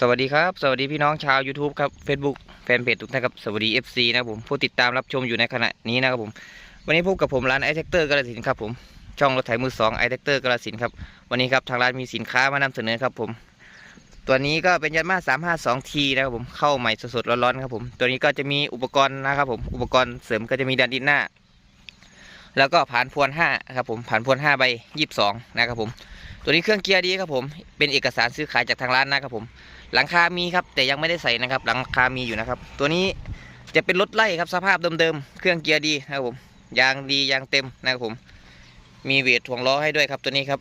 สวัสดีครับ สวัสดีพี่น้องชาว YouTube ครับ Facebook แฟนเพจทุกท่านครับ สวัสดี FC นะครับผมผู้ติดตามรับชมอยู่ในขณะนี้นะครับผม วันนี้พบกับผมร้านไอแท็กเตอร์กระสินครับผมช่องรถไถมือสองไอแท็กเตอร์กระสินครับวันนี้ครับทางร้านมีสินค้ามานำเสนอครับผม ตัวนี้ก็เป็นยันมา352 t นะครับผมเข้าใหม่สดๆร้อนๆครับผมตัวนี้ก็จะมีอุปกรณ์นะครับผมอุปกรณ์เสริมก็จะมีดันดินหน้า แล้วก็ผ่านพวน5ครับผมผ่านพวน5ใบ22นะครับผมตัวนี้เครื่องเกียร์ดีครับผมเป็นเอกสารซื้อขายจากทางร้านนะครับผมหลังคามีครับ แต่ยังไม่ได้ใส่นะครับ หลังคามีอยู่นะครับ ตัวนี้จะเป็นรถไล่ครับสภาพเดิมๆเครื่องเกียร์ดีนะครับผมยางดียางเต็มนะครับผม มีเวทถ่วงล้อให้ด้วยครับตัวนี้ครับ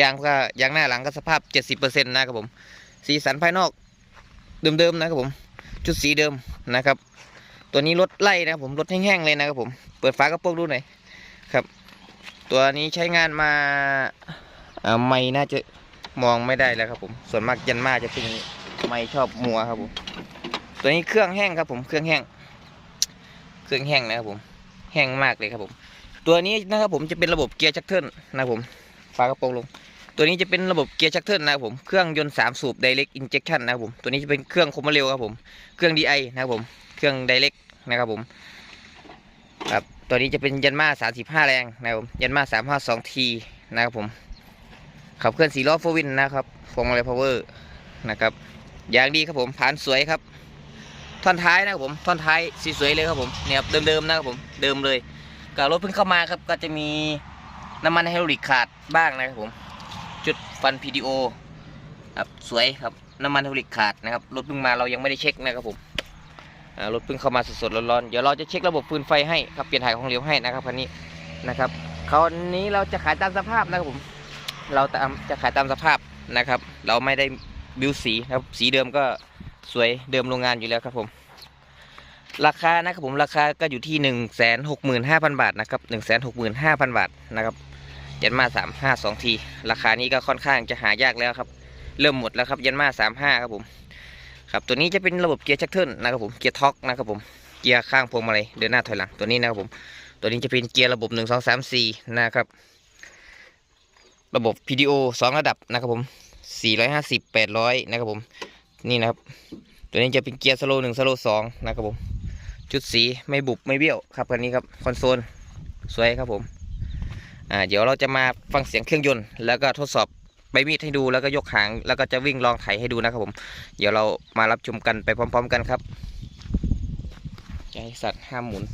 ยางก็ยางหน้าหลังก็สภาพ 70%นะครับผม สีสันภายนอกเดิมๆนะครับผม ชุดสีเดิมนะครับ ตัวนี้รถไล่นะครับผมรถแห้งๆเลยนะครับผม เปิดฝากระโปรงดูหน่อยครับ ตัวนี้ใช้งานมาไม่น่าจะ มองไม่ได้แล้วครับผม ส่วนมากยันมาจะเป็นไม่ชอบมัวครับผม ตัวนี้เครื่องแห้งครับผม เครื่องแห้ง เครื่องแห้งนะครับผม แห้งมากเลยครับผม ตัวนี้นะครับผมจะเป็นระบบเกียร์ชักเทิลนะครับผม ฝากระโปรงลง ตัวนี้จะเป็นระบบเกียร์ชักเทิลนะครับผม เครื่องยนต์สามสูบ direct injection นะครับผม ตัวนี้จะเป็นเครื่องคมเร็วครับผม เครื่อง DI นะครับผม เครื่อง direct นะครับผม ครับ ตัวนี้จะเป็นยันมา35แรงนะครับผม ยันมา352 T นะครับผม ขับเคลื่อนสีล้อโฟวินนะครับพวงมาลัยพาวเวอร์นะครับอย่างดีครับผมผ่านสวยครับ ท่อนท้ายนะครับผมท่อนท้ายสีสวยเลยครับผมเนี่ยครับเดิมๆนะครับผมเดิมเลยกับรถเพิ่งเข้ามาครับก็จะมีน้ำมันไฮดรอลิกขาดบ้างนะครับผมจุดฟัน PDO ครับสวยครับน้ำมันไฮดรอลิกขาดนะครับรถเพิ่งมาเรายังไม่ได้เช็คนะครับผมรถเพิ่งเข้ามาสดๆร้อนๆเดี๋ยวเราจะเช็คระบบฟืนไฟให้ครับเปลี่ยนถ่ายของเหลวให้นะครับคันนี้นะครับคราวนี้เราจะขายตามสภาพนะครับผม เราตามจะขายตามสภาพนะครับ เราไม่ได้บิวสีนะครับ สีเดิมก็สวยเดิมโรงงานอยู่แล้วครับผม ราคานะครับผมราคาก็อยู่ที่หนึ่งแสนหกหมื่นห้าพันบาทนะครับหนึ่งแสนหกหมื่นห้าพันบาทนะครับยันมาสามห้าสองที ราคานี้ก็ค่อนข้างจะหายากแล้วครับ เริ่มหมดแล้วครับยันมาสามห้าครับผมครับตัวนี้จะเป็นระบบเกียร์ชักเทิลนะครับผมเกียร์ท็อกนะครับผมเกียร์ข้างพวงมาลัยเดินหน้าถอยหลังตัวนี้นะครับผมตัวนี้จะเป็นเกียร์ระบบหนึ่งสองสามสี่นะครับ ระบบ PDO 2 ระดับนะครับผม 450 800 นะครับผม นี่นะครับ ตัวนี้จะเป็นเกียร์สโลว์1สโลว์2นะครับผม ชุดสีไม่บุบไม่เบี้ยวครับคันนี้ครับ คอนโซล สวยครับผม อ่า เดี๋ยวเราจะมาฟังเสียงเครื่องยนต์ แล้วก็ทดสอบใบมีดให้ดู แล้วก็ยกหาง แล้วก็จะวิ่งลองไถให้ดูนะครับผม เดี๋ยวเรามารับชมกันไปพร้อม ๆ กันครับใจสัตว์ห้ามหมุน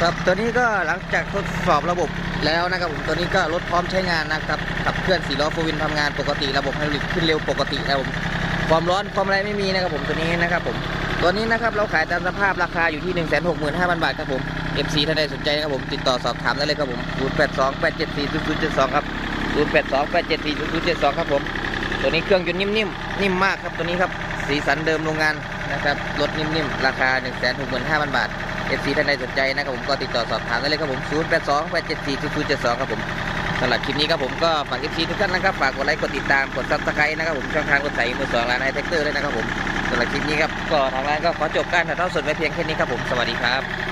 ครับตัวนี้ก็หลังจากทดสอบระบบแล้วนะครับผมตัวนี้ก็รถพร้อมใช้งานนะครับขับเคลื่อนสี่ล้อโฟวินทำงานปกติระบบไฮดรอลิกขึ้นเร็วปกตินะครับผมความร้อนความอะไรไม่มีนะครับผมตัวนี้นะครับผมตัวนี้นะครับเราขายตามสภาพราคาอยู่ที่ 1 6 5 0 0 0 บาทครับผม FC ท่านใดสนใจนะครับผมติดต่อสอบถามได้เลยครับผม0 8 2 8 7 4 0 0 7 2ครับ0 8 2 8 7 4 0 0 7 2ครับผมตัวนี้เครื่องยนต์นิ่มๆนิ่มมากครับตัวนี้ครับสีสันเดิมโรงงานนะครับรถนิ่มๆราคา 1 6 5 0 0 0 บาท FC ท่านใดสนใจนะครับผมก็ติดต่อสอบถามได้เลยครับผม0 8 2 8 7 4 0 0 7 2ครับผมสำหรับคลิปนี้ครับผมก็ฝาก FC ทุกท่านนะครับฝากกดไลค์กดติดตามกดซับสไครต์นะครับผมช่องทางกดใส่มือสองร้านไอเทคเตอร์ด้วยนะครับผมสำหรับคลิปนี้ครับก็ทางร้านก็ขอจบการถ่ายทอดสดไว้เพียงแค่นี้ครับผมสวัสดีครับ